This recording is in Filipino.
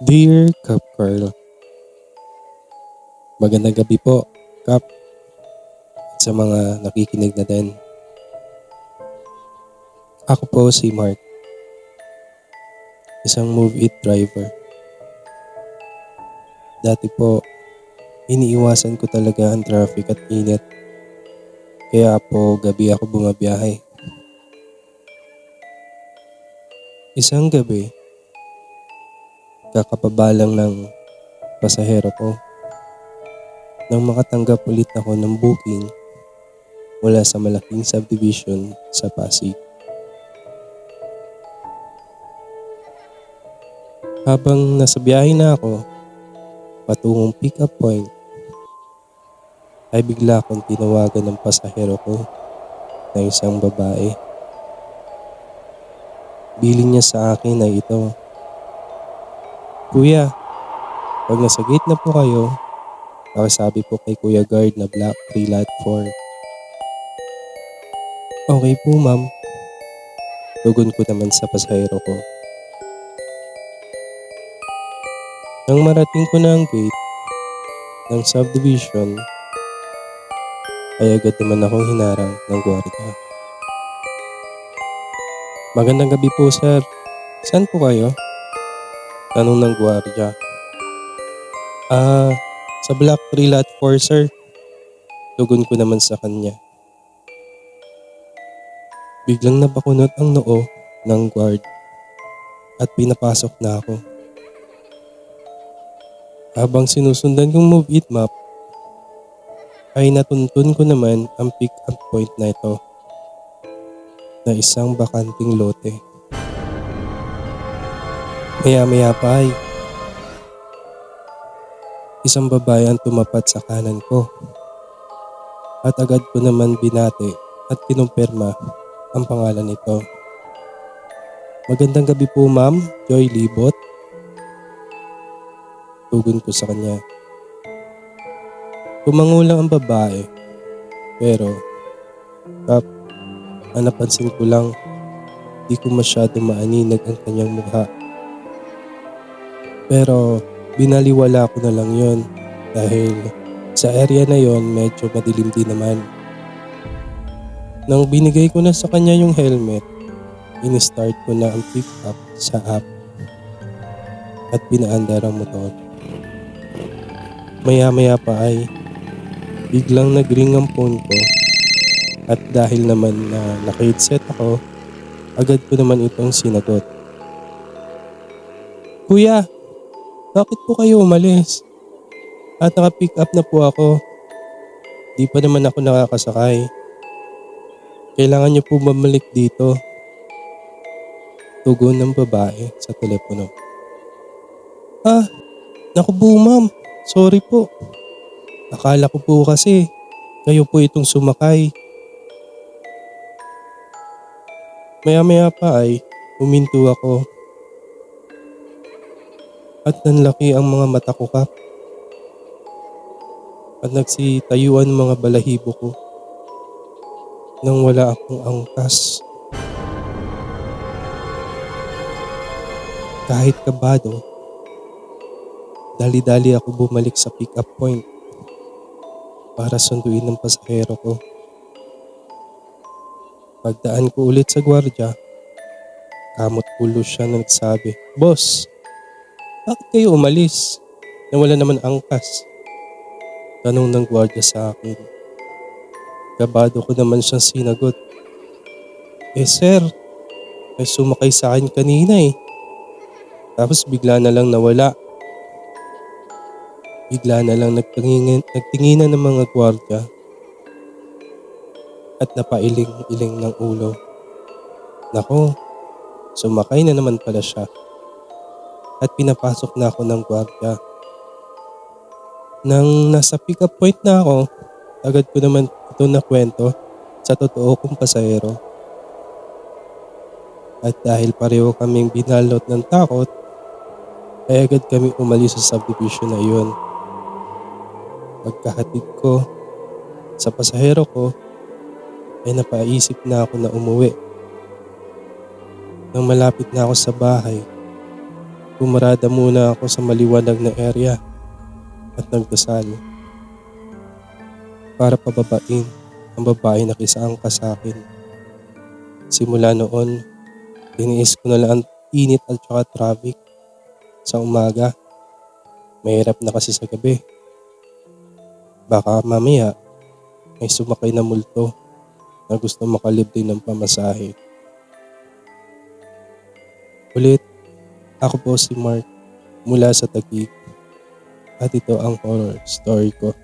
Dear Cap Carlo, Magandang gabi po, Cap. At sa mga nakikinig na din. Ako po si Mark. Isang Move It driver. Dati po, iniiwasan ko talaga ang traffic at init. Kaya po gabi ako bumabiyahe. Isang gabi, kakapabalang ng pasahero ko nang makatanggap ulit ako ng booking mula sa malaking subdivision sa Pasig. Habang nasa biyahe na ako, patungong pick-up point, ay bigla akong tinawagan ng pasahero ko na isang babae. Biling niya sa akin ay ito, Kuya, pag nasa gate na po kayo, sabi po kay Kuya Guard na Black 3 Lot 4. Okay po ma'am. Tugon ko naman sa pasahero ko. Nang marating ko na ang gate ng subdivision, ay agad naman akong hinarang ng gwardiya. Magandang gabi po sir. Saan po kayo? Tanong ng gwardiya. Ah, sa Block 3 Lot 4 sir. Tugon ko naman sa kanya. Biglang nabakunot ang noo ng guard at pinapasok na ako. Habang sinusundan kong move it map, ay natuntun ko naman ang pick up point na ito na isang bakanting lote. Maya-maya pa ay isang babae ang tumapat sa kanan ko. At agad ko naman binate at kinumpirma ang pangalan nito. Magandang gabi po ma'am, Joy Libot. Tugon ko sa kanya. Tumangulang ang babae. Pero, kap, ang napansin ko lang, di ko masyado maaninag ang kanyang mukha. Pero binaliwala ko na lang yon dahil sa area na yon medyo madilim din naman. Nang binigay ko na sa kanya yung helmet, in-start ko na ang pick up sa app at pinaandar ang motor. Maya-maya pa ay biglang nagring ang phone ko at dahil naman na naka-headset ako, agad ko naman itong sinagot. Kuya, bakit po kayo umalis? At naka-pick up na po ako. Di pa naman ako nakakasakay. Kailangan niyo po bumalik dito. Tugon ng babae sa telepono. Ah, naku po ma'am. Sorry po. Akala ko po kasi kayo po itong sumakay. Maya-maya pa ay huminto ako at nanlaki ang mga mata ko kap. At nagsitayuan mga balahibo ko nang wala akong angkas. Kahit kabado, dali-dali ako bumalik sa pick-up point para sunduin ng pasahero ko. Pagdaan ko ulit sa gwardya, kamot ulo siya na nagsabi, Boss, bakit kayo umalis? Na wala naman angkas. Tanong ng gwardya sa akin. Kabado ko naman siyang sinagot. Eh sir, may sumakay sa akin kanina eh. Tapos bigla na lang nawala. Bigla na lang nagtingin, nagtinginan ng mga gwardya at napailing-iling ng ulo. Nako, sumakay na naman pala siya at pinapasok na ako ng gwardiya. Nang nasa pick-up point na ako, agad ko naman ito na kwento sa totoo kong pasahero. At dahil pareho kaming binalot ng takot, ay agad kami umalis sa subdivision na iyon. Pagkahatid ko sa pasahero ko, ay napaisip na ako na umuwi. Nang malapit na ako sa bahay, Pumarada muna ako sa maliwanag na area at nagdasal para pababain ang babae na kisaangka sa akin. Simula noon, tiniis ko na lang ang init at saka traffic sa umaga. Mahirap na kasi sa gabi. Baka mamaya may sumakay na multo na gusto makalib din ng pamasahe. Ulit, ako po si Mark mula sa Taguig at ito ang horror story ko.